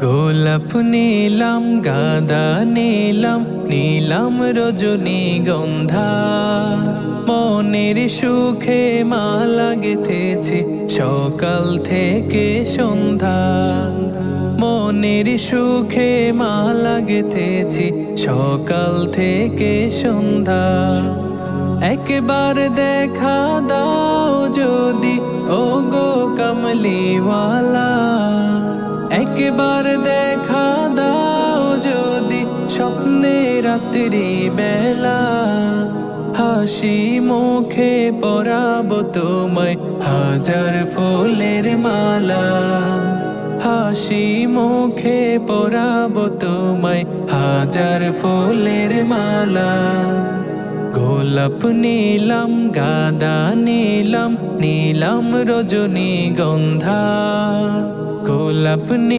গোলাপ নীলাম, গাদা নীলাম নীলাম রজনী গন্ধা। মনের সুখে মালা গেথেছে, সকাল থেকে সন্ধ্যা। মনের সুখে মালা গেথেছি, সকাল থেকে সন্ধ্যা। একবার দেখা দাও যদি ও গো কমলিওয়ালা। একবার দেখা দাও যদি স্বপ্নে রাত্রি বেলা। হাসি মুখে পরাবো তোমায় হাজার ফুলের মালা। হাসি মুখে পরাবো তোমায় হাজার ফুলের মালা। গোলাপ নীলাম, গাদা নীলাম নীলাম রজনী গন্ধা। গোলাপ